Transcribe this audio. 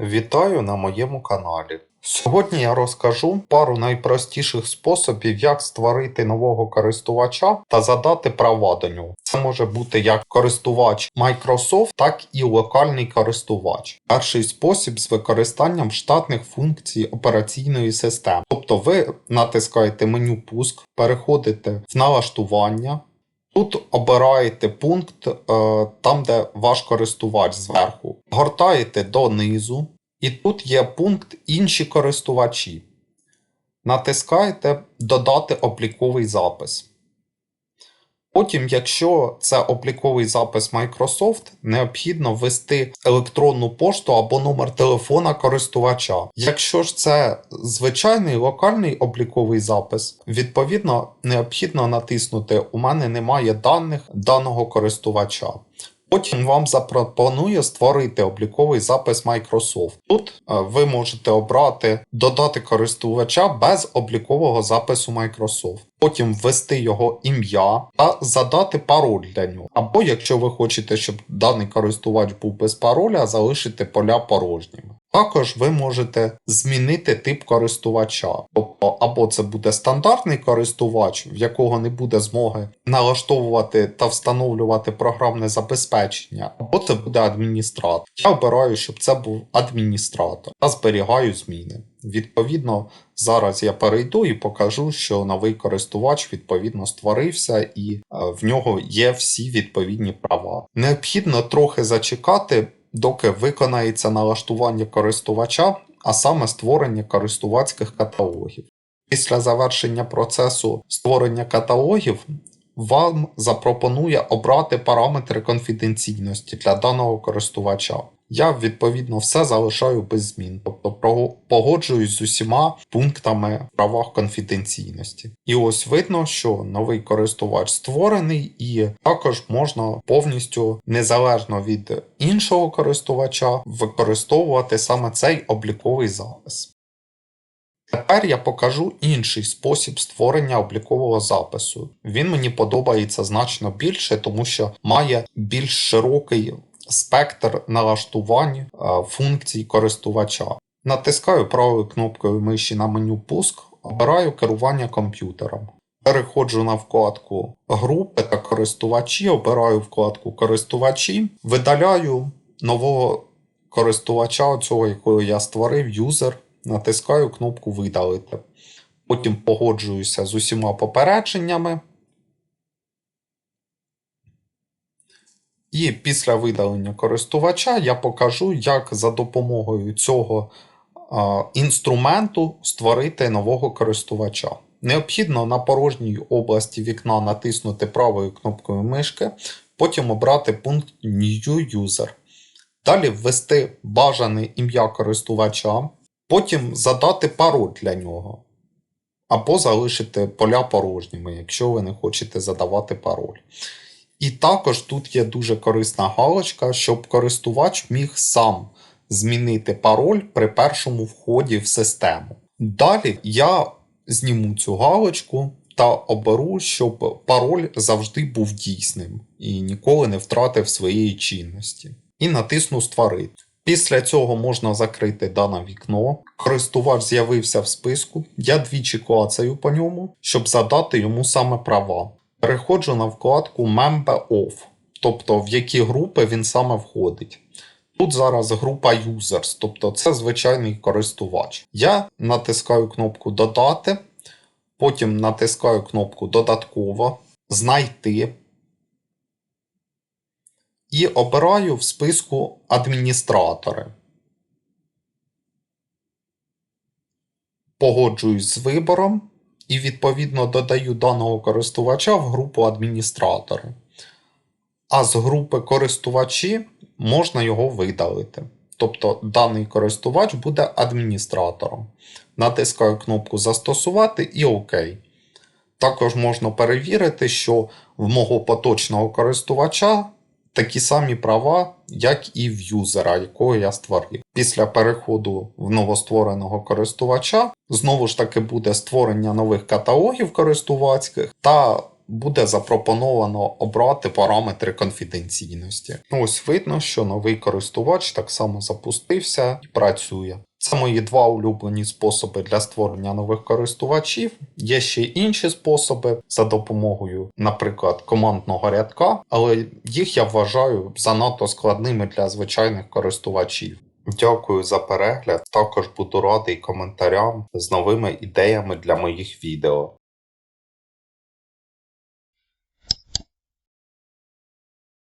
Вітаю на моєму каналі. Сьогодні я розкажу пару найпростіших способів, як створити нового користувача та задати права до нього. Це може бути як користувач Microsoft, так і локальний користувач. Перший спосіб з використанням штатних функцій операційної системи. Тобто ви натискаєте меню Пуск, переходите в налаштування. Тут обираєте пункт е, там, де ваш користувач зверху. Гортаєте донизу, і тут є пункт Інші користувачі. Натискаєте Додати обліковий запис. Потім, якщо це обліковий запис Microsoft, необхідно ввести електронну пошту або номер телефона користувача. Якщо ж це звичайний локальний обліковий запис, відповідно необхідно натиснути У мене немає даних даного користувача. Потім вам запропонує створити обліковий запис Microsoft. Тут е, ви можете обрати додати користувача без облікового запису Microsoft. Потім ввести його ім'я та задати пароль для нього. Або якщо ви хочете, щоб даний користувач був без пароля, залишити поля порожніми. Також ви можете змінити тип користувача. Тобто, або це буде стандартний користувач, в якого не буде змоги налаштовувати та встановлювати програмне забезпечення, або це буде адміністратор. Я обираю, щоб це був адміністратор та зберігаю зміни. Відповідно, зараз я перейду і покажу, що новий користувач відповідно створився і е, в нього є всі відповідні права. Необхідно трохи зачекати доки виконається налаштування користувача, а саме створення користувацьких каталогів. Після завершення процесу створення каталогів вам запропонує обрати параметри конфіденційності для даного користувача. Я відповідно все залишаю без змін, тобто погоджуюсь з усіма пунктами в правах конфіденційності. І ось видно, що новий користувач створений, і також можна повністю незалежно від іншого користувача використовувати саме цей обліковий запис. Тепер я покажу інший спосіб створення облікового запису. Він мені подобається значно більше, тому що має більш широкий спектр налаштувань е, функцій користувача. Натискаю правою кнопкою миші на меню Пуск, обираю керування комп'ютером. Переходжу на вкладку Групи та користувачі, обираю вкладку Користувачі, видаляю нового користувача, цього якого я створив, юзер, натискаю кнопку Видалити. Потім погоджуюся з усіма попередженнями. І після видалення користувача я покажу, як за допомогою цього інструменту створити нового користувача. Необхідно на порожній області вікна натиснути правою кнопкою мишки, потім обрати пункт New User. Далі ввести бажане ім'я користувача, потім задати пароль для нього. Або залишити поля порожніми, якщо ви не хочете задавати пароль. І також тут є дуже корисна галочка, щоб користувач міг сам змінити пароль при першому вході в систему. Далі я зніму цю галочку та оберу, щоб пароль завжди був дійсним і ніколи не втратив своєї чинності. І натисну Створити. Після цього можна закрити дане вікно. Користувач з'явився в списку. Я двічі клацаю по ньому, щоб задати йому саме права. Переходжу на вкладку Member Of, тобто в які групи він саме входить. Тут зараз група Users, тобто це звичайний користувач. Я натискаю кнопку Додати, потім натискаю кнопку Додатково, Знайти. І обираю в списку адміністратори. Погоджуюсь з вибором і відповідно додаю даного користувача в групу адміністратори. А з групи користувачі можна його видалити. Тобто даний користувач буде адміністратором. Натискаю кнопку Застосувати і ОК. Також можна перевірити, що в мого поточного користувача такі самі права, як і в юзера, якого я створив. Після переходу в новоствореного користувача знову ж таки буде створення нових каталогів користувацьких та буде запропоновано обрати параметри конфіденційності. Ну, Ось видно, що новий користувач так само запустився і працює. Це мої два улюблені способи для створення нових користувачів. Є ще інші способи за допомогою, наприклад, командного рядка, але їх я вважаю занадто складними для звичайних користувачів. Дякую за перегляд. Також буду радий коментарям з новими ідеями для моїх відео.